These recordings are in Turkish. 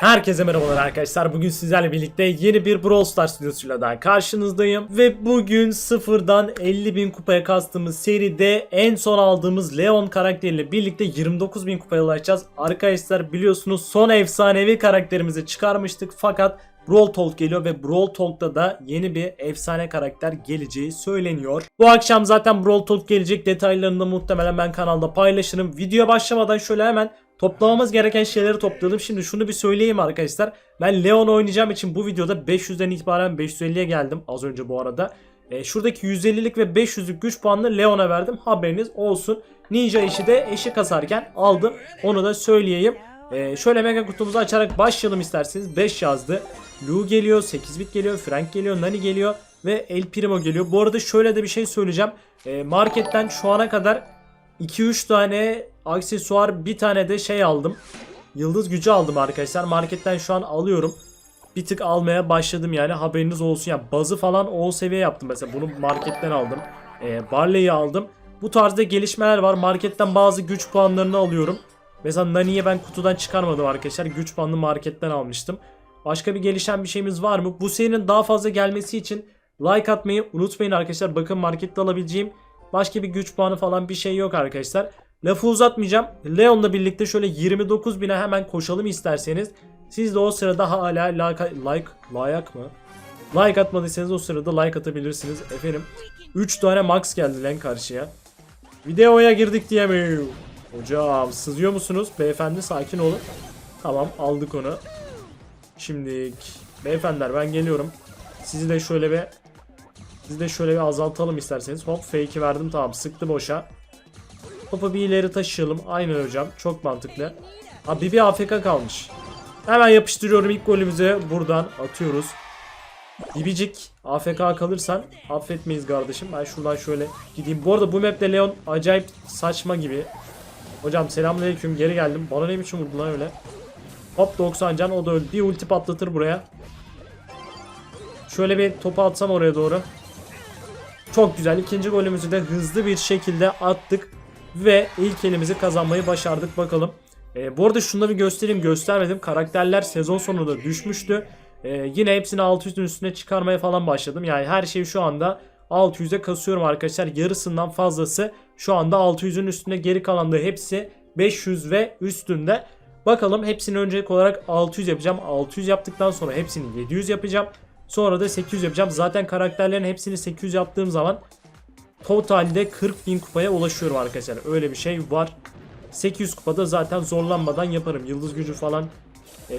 Herkese merhabalar arkadaşlar. Bugün sizlerle birlikte yeni bir Brawl Stars videosuyla daha karşınızdayım. Ve bugün sıfırdan 50.000 kupaya kastığımız seride en son aldığımız Leon karakteriyle birlikte 29.000 kupaya ulaşacağız. Arkadaşlar biliyorsunuz son efsanevi karakterimizi çıkarmıştık fakat Brawl Talk geliyor ve Brawl Talk'ta da yeni bir efsane karakter geleceği söyleniyor. Bu akşam zaten Brawl Talk gelecek detaylarını da muhtemelen ben kanalda paylaşırım. Videoya başlamadan şöyle hemen Toplamamız gereken şeyleri topladım. Şimdi şunu bir söyleyeyim arkadaşlar. Ben Leon oynayacağım için bu videoda 500'den itibaren 550'ye geldim az önce bu arada. E, şuradaki 150'lik ve 500'lük güç puanını Leon'a verdim. Haberiniz olsun. Ninja işi de eşi kasarken aldım. Onu da söyleyeyim. E, şöyle mega kutumuzu açarak başlayalım isterseniz. 5 yazdı. Lu geliyor, 8 bit geliyor, Frank geliyor, Nani geliyor ve El Primo geliyor. Bu arada şöyle de bir şey söyleyeceğim. E, marketten şu ana kadar 2-3 tane aksesuar bir tane de şey aldım. Yıldız gücü aldım arkadaşlar. Marketten şu an alıyorum. Bir tık almaya başladım yani haberiniz olsun. Yani bazı falan o seviye yaptım mesela. Bunu marketten aldım. Ee, Barley'i aldım. Bu tarzda gelişmeler var. Marketten bazı güç puanlarını alıyorum. Mesela Nani'yi ben kutudan çıkarmadım arkadaşlar. Güç puanını marketten almıştım. Başka bir gelişen bir şeyimiz var mı? Bu serinin daha fazla gelmesi için like atmayı unutmayın arkadaşlar. Bakın markette alabileceğim başka bir güç puanı falan bir şey yok arkadaşlar. Lafı uzatmayacağım. Leon'la birlikte şöyle 29 bine hemen koşalım isterseniz. Siz de o sırada hala like, like, like mı? Like atmadıysanız o sırada like atabilirsiniz. Efendim 3 tane max geldi lan karşıya. Videoya girdik diye mi? Hocam sızıyor musunuz? Beyefendi sakin olun. Tamam aldık onu. Şimdi beyefendiler ben geliyorum. Sizi de şöyle bir sizi de şöyle bir azaltalım isterseniz. Hop fake'i verdim tamam sıktı boşa. Topu bir ileri taşıyalım. Aynen hocam. Çok mantıklı. Abi Bibi AFK kalmış. Hemen yapıştırıyorum ilk golümüzü. Buradan atıyoruz. Bibicik AFK kalırsan affetmeyiz kardeşim. Ben şuradan şöyle gideyim. Bu arada bu map'te Leon acayip saçma gibi. Hocam selamünaleyküm geri geldim. Bana ne biçim vurdu öyle. Hop 90 can o da öldü. Bir ulti patlatır buraya. Şöyle bir topu atsam oraya doğru. Çok güzel. İkinci golümüzü de hızlı bir şekilde attık. Ve ilk elimizi kazanmayı başardık bakalım. Ee, bu arada şunu bir göstereyim göstermedim. Karakterler sezon sonunda düşmüştü. Ee, yine hepsini 600'ün üstüne çıkarmaya falan başladım. Yani her şeyi şu anda 600'e kasıyorum arkadaşlar. Yarısından fazlası şu anda 600'ün üstünde geri kalan da hepsi 500 ve üstünde. Bakalım hepsini öncelik olarak 600 yapacağım. 600 yaptıktan sonra hepsini 700 yapacağım. Sonra da 800 yapacağım. Zaten karakterlerin hepsini 800 yaptığım zaman totalde 40.000 kupaya ulaşıyorum arkadaşlar. Öyle bir şey var. 800 kupada zaten zorlanmadan yaparım. Yıldız gücü falan ee,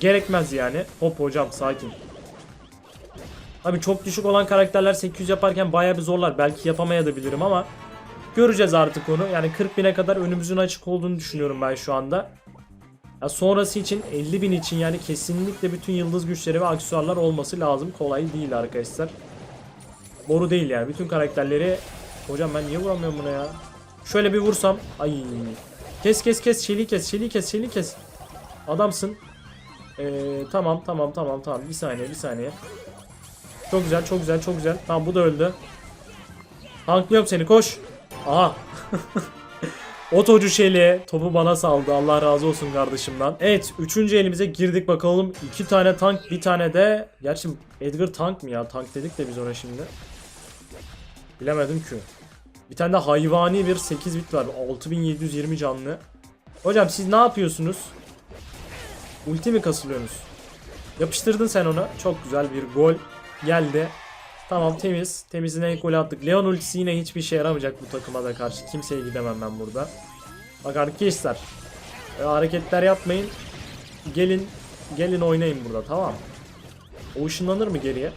gerekmez yani. Hop hocam sakin. Abi çok düşük olan karakterler 800 yaparken baya bir zorlar. Belki yapamayabilirim ama göreceğiz artık onu. Yani 40.000'e kadar önümüzün açık olduğunu düşünüyorum ben şu anda. Ya sonrası için 50.000 için yani kesinlikle bütün yıldız güçleri ve aksesuarlar olması lazım. Kolay değil arkadaşlar. Boru değil yani. Bütün karakterleri... Hocam ben niye vuramıyorum buna ya? Şöyle bir vursam. Ay. Kes kes kes. Şeli kes. Şeli kes. Şeli kes. Adamsın. Ee, tamam tamam tamam tamam. Bir saniye bir saniye. Çok güzel çok güzel çok güzel. Tamam bu da öldü. Tanklıyorum seni koş. Aha. Otocu Şeli topu bana saldı. Allah razı olsun kardeşimden. Evet 3. elimize girdik bakalım. 2 tane tank bir tane de. Gerçi Edgar tank mı ya? Tank dedik de biz ona şimdi. Bilemedim ki. Bir tane de hayvani bir 8 bit var. 6720 canlı. Hocam siz ne yapıyorsunuz? Ulti mi kasılıyorsunuz? Yapıştırdın sen ona. Çok güzel bir gol geldi. Tamam temiz. Temizine ilk golü attık. Leon ultisi yine hiçbir şey yaramayacak bu takıma da karşı. Kimseye gidemem ben burada. Bak arkadaşlar. e, hareketler yapmayın. Gelin gelin oynayın burada tamam. O ışınlanır mı geriye?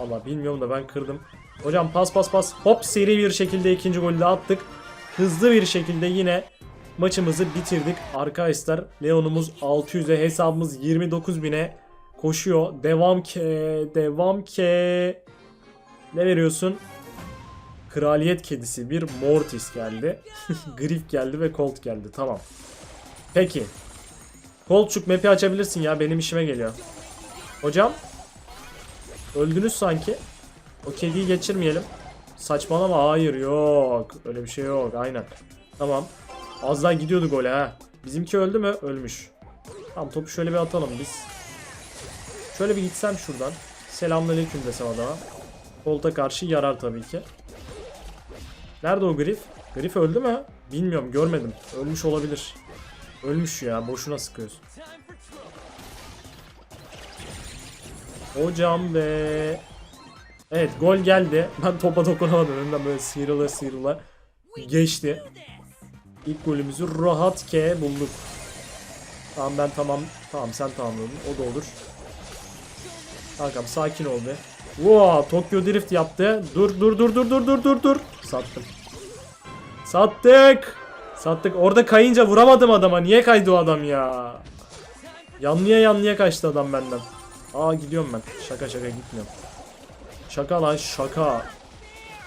Allah bilmiyorum da ben kırdım. Hocam pas pas pas. Hop seri bir şekilde ikinci golü de attık. Hızlı bir şekilde yine maçımızı bitirdik. Arkadaşlar Leon'umuz 600'e hesabımız 29.000'e koşuyor. Devam ke, devam ke. Ne veriyorsun? Kraliyet kedisi bir Mortis geldi. Grif geldi ve Colt geldi. Tamam. Peki. Coltçuk map'i açabilirsin ya benim işime geliyor. Hocam. Öldünüz sanki. O kediyi geçirmeyelim. Saçmalama hayır yok. Öyle bir şey yok aynen. Tamam. Az daha gidiyordu gole ha. Bizimki öldü mü? Ölmüş. Tamam topu şöyle bir atalım biz. Şöyle bir gitsem şuradan. Selamünaleyküm desem adama. Volta karşı yarar tabii ki. Nerede o Griff? Griff öldü mü? Bilmiyorum görmedim. Ölmüş olabilir. Ölmüş ya boşuna sıkıyoruz. Hocam be. Evet gol geldi. Ben topa dokunamadım. Önümden böyle sıyrıla sıyrıla geçti. İlk golümüzü rahat ke bulduk. Tamam ben tamam. Tamam sen tamamladın. O da olur. Kankam sakin ol be. Wow, Tokyo Drift yaptı. Dur dur dur dur dur dur dur dur. Sattım. Sattık. Sattık. Orada kayınca vuramadım adama. Niye kaydı o adam ya? Yanlıya yanlıya kaçtı adam benden. Aa gidiyorum ben. Şaka şaka gitmiyorum. Şaka lan şaka.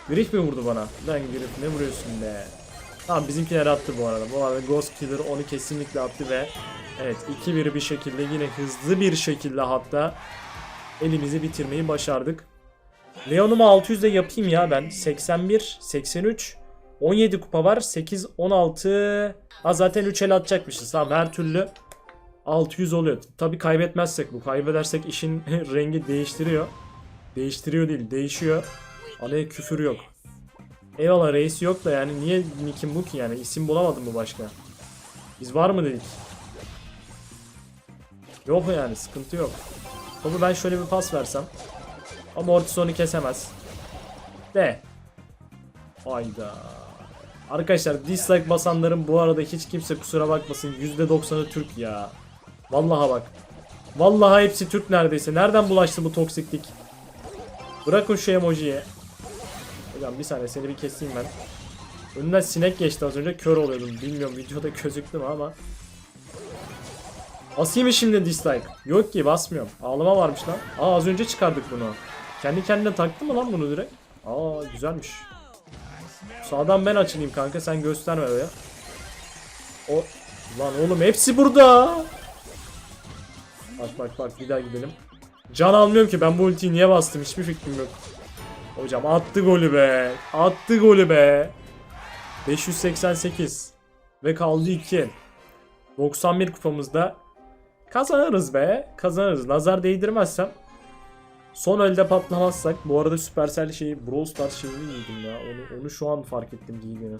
Griff mi vurdu bana? Lan Griff ne vuruyorsun be? Tamam bizimkiler attı bu arada. Bu arada Ghost Killer onu kesinlikle attı ve evet 2-1 bir şekilde yine hızlı bir şekilde hatta elimizi bitirmeyi başardık. Leon'umu 600'de yapayım ya ben. 81, 83, 17 kupa var. 8, 16. Ha zaten 3 el atacakmışız. Tamam her türlü 600 oluyor. Tabi kaybetmezsek bu. Kaybedersek işin rengi değiştiriyor. Değiştiriyor değil, değişiyor. Araya küfür yok. Eyvallah reis yok da yani niye nick'im bu ki yani isim bulamadım mı başka? Biz var mı dedik? Yok yani sıkıntı yok. Topu ben şöyle bir pas versem. Ama ortası onu kesemez. De. Hayda. Arkadaşlar dislike basanların bu arada hiç kimse kusura bakmasın %90'ı Türk ya. Vallaha bak. Vallahi hepsi Türk neredeyse. Nereden bulaştı bu toksiklik? Bırakın şu emojiyi. Hocam bir saniye seni bir keseyim ben. Önünden sinek geçti az önce kör oluyordum. Bilmiyorum videoda gözüktü mü ama. Basayım mı şimdi dislike? Yok ki basmıyorum. Ağlama varmış lan. Aa az önce çıkardık bunu. Kendi kendine taktı mı lan bunu direkt? Aa güzelmiş. Sağdan ben açılayım kanka sen gösterme be. O lan oğlum hepsi burada. Bak bak bak bir daha gidelim. Can almıyorum ki ben bu ultiyi niye bastım hiçbir fikrim yok. Hocam attı golü be. Attı golü be. 588. Ve kaldı 2. 91 kupamızda kazanırız be. Kazanırız. Nazar değdirmezsem. Son elde patlamazsak. Bu arada Supercell şeyi Brawl Stars şeyini giydim ya. Onu, onu şu an fark ettim giydiğini.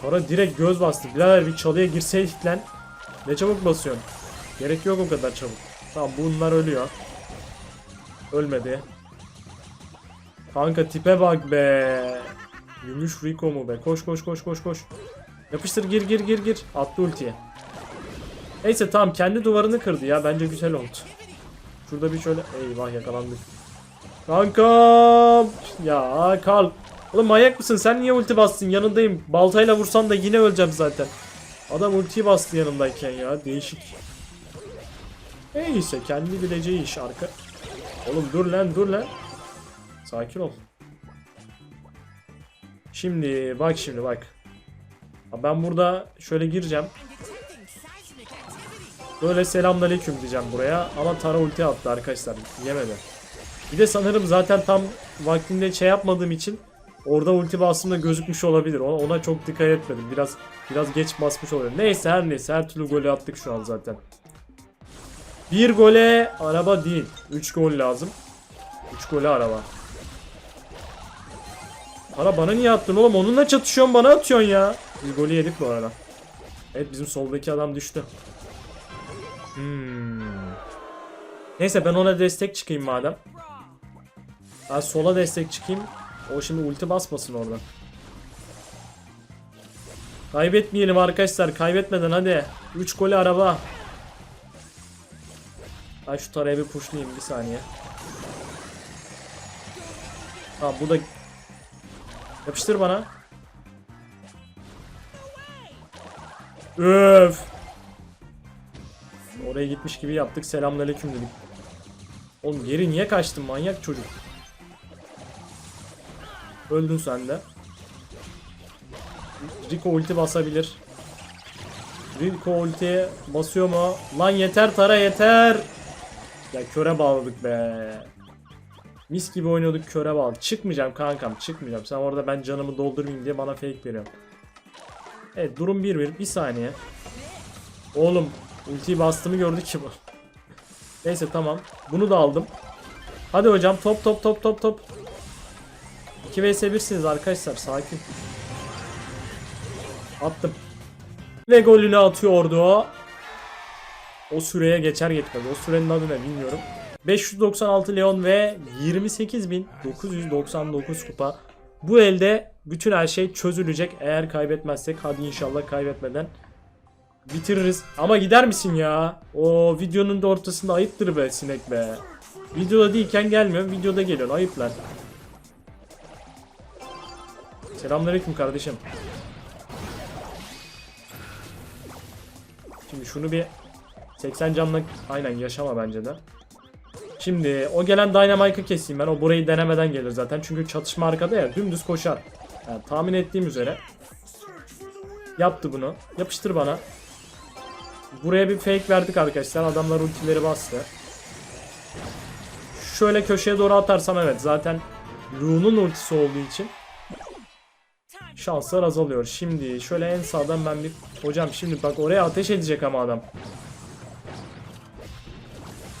Sonra direkt göz bastı. Birader bir çalıya girseydik lan. Ne çabuk basıyorsun. Gerek yok o kadar çabuk. Tamam bunlar ölüyor. Ölmedi. Kanka tipe bak be. Gümüş Rico mu be? Koş koş koş koş koş. Yapıştır gir gir gir gir. Attı ultiye. Neyse tamam kendi duvarını kırdı ya. Bence güzel oldu. Şurada bir şöyle. Eyvah yakalandık. Kankam. Ya kal. Oğlum manyak mısın? Sen niye ulti bastın? Yanındayım. Baltayla vursan da yine öleceğim zaten. Adam ultiyi bastı yanımdayken ya. Değişik. Neyse kendi bileceği iş arka. Oğlum dur lan dur lan. Sakin ol. Şimdi bak şimdi bak. Ben burada şöyle gireceğim. Böyle selamünaleyküm diyeceğim buraya ama Tara ulti attı arkadaşlar. Yemedi. Bir de sanırım zaten tam vaktinde şey yapmadığım için orada ulti bastığımda gözükmüş olabilir. Ona, çok dikkat etmedim. Biraz biraz geç basmış oluyor. Neyse her neyse her türlü golü attık şu an zaten. Bir gole araba değil. 3 gol lazım. 3 gole araba. Ara bana niye attın oğlum? Onunla çatışıyorsun bana atıyorsun ya. Bir golü yedik bu arada. Evet bizim soldaki adam düştü. Hmm. Neyse ben ona destek çıkayım madem. Ben sola destek çıkayım. O şimdi ulti basmasın orada. Kaybetmeyelim arkadaşlar. Kaybetmeden hadi. 3 golü araba. Ben şu taraya bir pushlayayım bir saniye. Tamam bu da Yapıştır bana. Öf. Oraya gitmiş gibi yaptık. Selamünaleyküm dedik. Oğlum geri niye kaçtın manyak çocuk? Öldün sen de. Rico ulti basabilir. Rico ulti basıyor mu? Lan yeter Tara yeter. Ya köre bağladık be. Mis gibi oynuyorduk köre bağlı. Çıkmayacağım kankam çıkmayacağım. Sen orada ben canımı doldurmayayım diye bana fake veriyorsun. Evet durum 1-1. Bir saniye. Oğlum Ultiyi bastığımı gördü ki bu. Neyse tamam. Bunu da aldım. Hadi hocam top top top top top. 2 vs 1'siniz arkadaşlar sakin. Attım. Ve golünü atıyordu. O süreye geçer geçmez. O sürenin adı ne bilmiyorum. 596 Leon ve 28.999 kupa. Bu elde bütün her şey çözülecek eğer kaybetmezsek. Hadi inşallah kaybetmeden bitiririz. Ama gider misin ya? O videonun da ortasında ayıptır be sinek be. Videoda değilken gelmiyor. Videoda geliyorsun. Ayıp lan. Selamünaleyküm kardeşim. Şimdi şunu bir 80 canla aynen yaşama bence de. Şimdi o gelen Dynamite'ı keseyim ben. O burayı denemeden gelir zaten. Çünkü çatışma arkada ya. Dümdüz koşar. Yani tahmin ettiğim üzere. Yaptı bunu. Yapıştır bana. Buraya bir fake verdik arkadaşlar. Adamlar ultileri bastı. Şöyle köşeye doğru atarsam evet. Zaten Ru'nun ultisi olduğu için şanslar azalıyor. Şimdi şöyle en sağdan ben bir... Hocam şimdi bak oraya ateş edecek ama adam.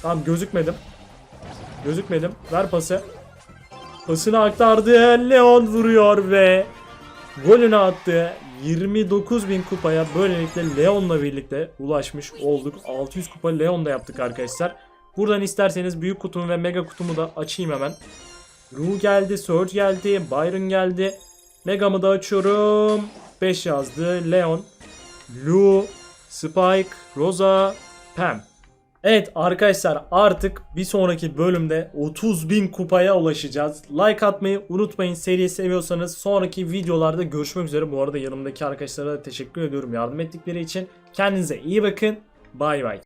Tamam gözükmedim. Gözükmedim. Ver pası. Pasını aktardı. Leon vuruyor ve golünü attı. 29.000 kupaya böylelikle Leon'la birlikte ulaşmış olduk. 600 kupa Leon'da yaptık arkadaşlar. Buradan isterseniz büyük kutumu ve mega kutumu da açayım hemen. Ru geldi, Surge geldi, Byron geldi. Megamı da açıyorum. 5 yazdı. Leon, Lu, Spike, Rosa, Pam. Evet arkadaşlar artık bir sonraki bölümde 30.000 kupaya ulaşacağız. Like atmayı unutmayın. Seriyi seviyorsanız sonraki videolarda görüşmek üzere. Bu arada yanımdaki arkadaşlara da teşekkür ediyorum yardım ettikleri için. Kendinize iyi bakın. Bay bay.